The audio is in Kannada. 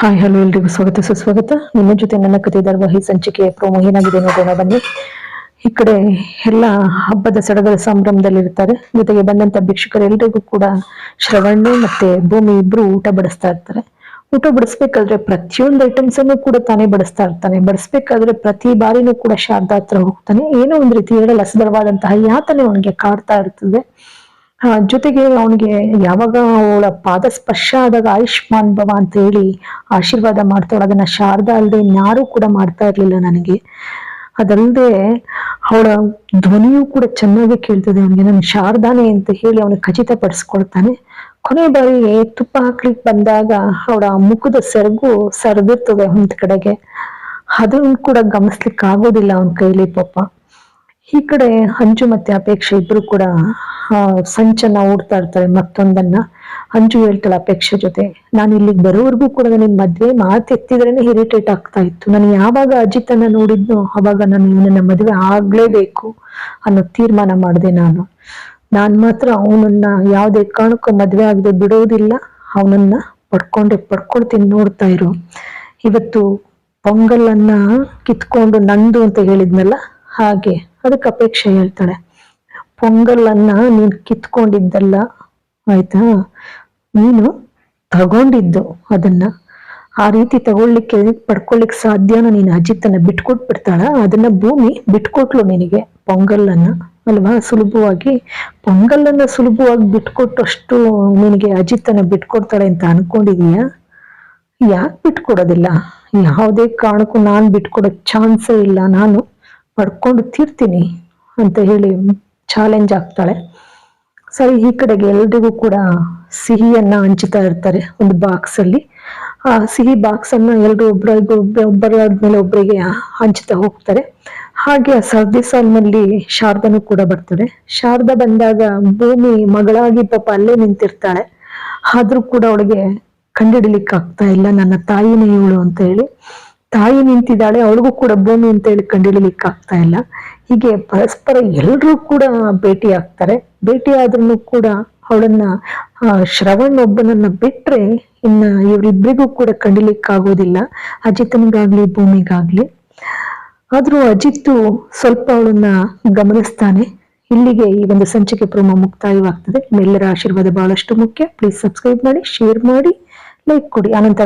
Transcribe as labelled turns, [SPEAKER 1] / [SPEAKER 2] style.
[SPEAKER 1] ಹಾಯ್ ಹಲೋ ಎಲ್ರಿಗೂ ಸ್ವಾಗತ, ಸುಸ್ವಾಗತ. ನಿಮ್ಮ ಜೊತೆ ನನ್ನ ಕತೆ ಧಾರಾವಾಹಿ ಸಂಚಿಕೆ ಪ್ರೋಮೋ ಏನಾಗಿದೆ ನೋಡೋಣ, ಬನ್ನಿ. ಈ ಕಡೆ ಎಲ್ಲ ಹಬ್ಬದ ಸಡಗರ ಸಂಭ್ರಮದಲ್ಲಿರ್ತಾರೆ. ಜೊತೆಗೆ ಬಂದಂತ ಭಿಕ್ಷುಕರೆಲ್ಲರಿಗೂ ಕೂಡ ಶ್ರವಣ್ಣು ಮತ್ತೆ ಭೂಮಿ ಇಬ್ರು ಊಟ ಬಡಿಸ್ತಾ ಇರ್ತಾರೆ. ಊಟ ಬಡಿಸ್ಬೇಕಾದ್ರೆ ಪ್ರತಿಯೊಂದು ಐಟಮ್ಸ್ ಅನ್ನು ಕೂಡ ತಾನೇ ಬಡಿಸ್ತಾ ಇರ್ತಾನೆ. ಬಡಿಸ್ಬೇಕಾದ್ರೆ ಪ್ರತಿ ಬಾರಿನೂ ಕೂಡ ಶಾರದಾ ಹತ್ರ ಹೋಗ್ತಾನೆ. ಏನೋ ಒಂದ್ ರೀತಿ ಹೇಳಲು ಅಸದರವಾದಂತಹ ಯಾತನೆ ಅವನಿಗೆ ಕಾಡ್ತಾ ಇರ್ತದೆ. ಜೊತೆಗೆ ಅವನಿಗೆ ಯಾವಾಗ ಅವಳ ಪಾದ ಸ್ಪರ್ಶ ಆದಾಗ ಆಯುಷ್ಮಾನ್ ಭವ ಅಂತ ಹೇಳಿ ಆಶೀರ್ವಾದ ಮಾಡ್ತಾಳೆ, ಅದನ್ನ ಶಾರದ ಅಲ್ಲದೆ ಯಾರು ಕೂಡ ಮಾಡ್ತಾ ಇರಲಿಲ್ಲ ನನಗೆ. ಅದಲ್ಲದೆ ಅವಳ ಧ್ವನಿಯೂ ಕೂಡ ಚೆನ್ನಾಗಿ ಕೇಳ್ತದೆ, ಅವನಿಗೆ ನಾನು ಶಾರದಾನೆ ಅಂತ ಹೇಳಿ ಅವನು ಖಚಿತಪಡಿಸ್ಕೊಳ್ತಾನೆ. ಕೊನೆ ಬಾರಿಗೆ ತುಪ್ಪ ಹಾಕ್ಲಿಕ್ಕೆ ಬಂದಾಗ ಅವಳ ಮುಖದ ಸೆರಗು ಸರಿದಿರ್ತದೆ ಒಂದ್ ಕಡೆಗೆ. ಅದನ್ನು ಕೂಡ ಗಮನಿಸ್ಲಿಕ್ಕೆ ಆಗೋದಿಲ್ಲ ಅವನ ಕೈಲಿ ಪಾಪ. ಈ ಕಡೆ ಅಂಜು ಮತ್ತೆ ಅಪೇಕ್ಷೆ ಇಬ್ರು ಕೂಡ ಸಂಚನ್ನ ಓಡ್ತಾ ಇರ್ತಾರೆ ಮತ್ತೊಂದನ್ನ. ಅಂಜು ಹೇಳ್ತಾಳೆ ಅಪೇಕ್ಷೆ ಜೊತೆ, ನಾನು ಇಲ್ಲಿಗೆ ಬರೋವರೆಗೂ ಕೂಡ ನಿನ್ ಮದ್ವೆ ಮಾತು ಎತ್ತಿದ್ರೇನೆ ಇರಿಟೇಟ್ ಆಗ್ತಾ ಇತ್ತು. ನಾನು ಯಾವಾಗ ಅಜಿತನ್ನ ನೋಡಿದ್ನೋ ಅವಾಗ ನಾನು ಇವನನ್ನ ಮದ್ವೆ ಆಗ್ಲೇಬೇಕು ಅನ್ನೋ ತೀರ್ಮಾನ ಮಾಡಿದೆ ನಾನು. ನಾನ್ ಮಾತ್ರ ಅವನನ್ನ ಯಾವುದೇ ಕಾರಣಕ್ಕೂ ಮದ್ವೆ ಆಗದೆ ಬಿಡೋದಿಲ್ಲ. ಅವನನ್ನ ಪಡ್ಕೊಂಡೆ ಪಡ್ಕೊಳ್ತೀನಿ ನೋಡ್ತಾ ಇರು. ಇವತ್ತು ಪೊಂಗಲನ್ನ ಕಿತ್ಕೊಂಡು ನಂದು ಅಂತ ಹೇಳಿದ್ನಲ್ಲ, ಹಾಗೆ. ಅದಕ್ಕೆ ಅಪೇಕ್ಷೆ ಹೇಳ್ತಾಳೆ. ಪೊಂಗಲನ್ನ ನೀನ್ ಕಿತ್ಕೊಂಡಿದ್ದಲ್ಲ. ಆಯ್ತಾ? ನೀನು ತಗೊಂಡಿದ್ದು ಅದನ್ನ. ಆ ರೀತಿ ತಗೊಳ್ಳಿಕ್ಕೆ ಪಡ್ಕೊಳ್ಳಿಕ್ ಸಾಧ್ಯನ ನೀನು ಅಜಿತನ್ನ ಬಿಟ್ಕೊಟ್ಬಿಡ್ತಾಳ. ಅದನ್ನ ಭೂಮಿ ಬಿಟ್ಕೊಟ್ಲು ನಿನಗೆ ಪೊಂಗಲನ್ನ. ಅಲ್ವಾ? ಸುಲಭವಾಗಿ. ಪೊಂಗಲನ್ನ ಸುಲಭವಾಗಿ ಬಿಟ್ಕೊಟ್ಟಷ್ಟು ನಿನಗೆ ಅಜಿತನ ಬಿಟ್ಕೊಡ್ತಾಳೆ ಅಂತ ಅನ್ಕೊಂಡಿದೀಯ? ಯಾಕೆ ಬಿಟ್ಕೊಡೋದಿಲ್ಲ? ಯಾವುದೇ ಕಾರಣಕ್ಕೂ ನಾನು ಬಿಟ್ಕೊಡೋ ಚಾನ್ಸೇ ಇಲ್ಲ. ನಾನು ಪಡ್ಕೊಂಡು ತೀರ್ತೀನಿ ಅಂತ ಹೇಳಿ ಚಾಲೆಂಜ್ ಆಗ್ತಾಳೆ. ಸರಿ, ಈ ಕಡೆಗೆ ಎಲ್ರಿಗೂ ಕೂಡ ಸಿಹಿಯನ್ನ ಹಂಚುತ್ತಾ ಇರ್ತಾರೆ ಒಂದು ಬಾಕ್ಸ್ ಅಲ್ಲಿ. ಆ ಸಿಹಿ ಬಾಕ್ಸ್ ಅನ್ನ ಎಲ್ರು ಒಬ್ಬರಾದ ಒಬ್ಬರಾದ್ಮೇಲೆ ಒಬ್ಬರಿಗೆ ಹಂಚುತ್ತಾ ಹೋಗ್ತಾರೆ. ಹಾಗೆ ಆ ಸರ್ದಿ ಸಾಲಿನಲ್ಲಿ ಶಾರದನು ಕೂಡ ಬರ್ತದೆ ಶಾರದ ಬಂದಾಗ ಭೂಮಿ ಮಗಳಾಗಿ ಪಾಪ ಅಲ್ಲೇ ನಿಂತಿರ್ತಾಳೆ. ಆದ್ರೂ ಕೂಡ ಅವಳಿಗೆ ಕಂಡಿಡಿಲಿಕ್ಕೆ ಆಗ್ತಾ ಇಲ್ಲ, ನನ್ನ ತಾಯಿನೇ ಇವಳು ಅಂತ ಹೇಳಿ. ತಾಯಿ ನಿಂತಿದ್ದಾಳೆ, ಅವಳಿಗೂ ಕೂಡ ಭೂಮಿ ಅಂತ ಹೇಳಿ ಕಂಡಿಡಿಲಿಕ್ಕೆ ಆಗ್ತಾ ಇಲ್ಲ. ಹೀಗೆ ಪರಸ್ಪರ ಎಲ್ಲರೂ ಕೂಡ ಭೇಟಿ ಆಗ್ತಾರೆ ಭೇಟಿ ಆದ್ರೂ ಕೂಡ ಅವಳನ್ನ ಶ್ರವಣ್ ಒಬ್ಬನನ್ನ ಬಿಟ್ರೆ ಇನ್ನ ಇವರಿಬ್ಬರಿಗೂ ಕೂಡ ಕಂಡಿಲಿಕ್ಕೆ ಆಗೋದಿಲ್ಲ ಅಜಿತನಿಗಾಗ್ಲಿ, ಭೂಮಿಗಾಗ್ಲಿ. ಆದ್ರೂ ಅಜಿತ್ತು ಸ್ವಲ್ಪ ಅವಳನ್ನ ಗಮನಿಸ್ತಾನೆ. ಇಲ್ಲಿಗೆ ಈ ಒಂದು ಸಂಚಿಕೆ ಪ್ರೋಮ ಮುಕ್ತಾಯವಾಗ್ತದೆ. ನಿಮ್ಮೆಲ್ಲರ ಆಶೀರ್ವಾದ ಬಹಳಷ್ಟು ಮುಖ್ಯ. ಪ್ಲೀಸ್ ಸಬ್ಸ್ಕ್ರೈಬ್ ಮಾಡಿ ಶೇರ್ ಮಾಡಿ ಲೈಕ್ ಕೊಡಿ. ಅನಂತ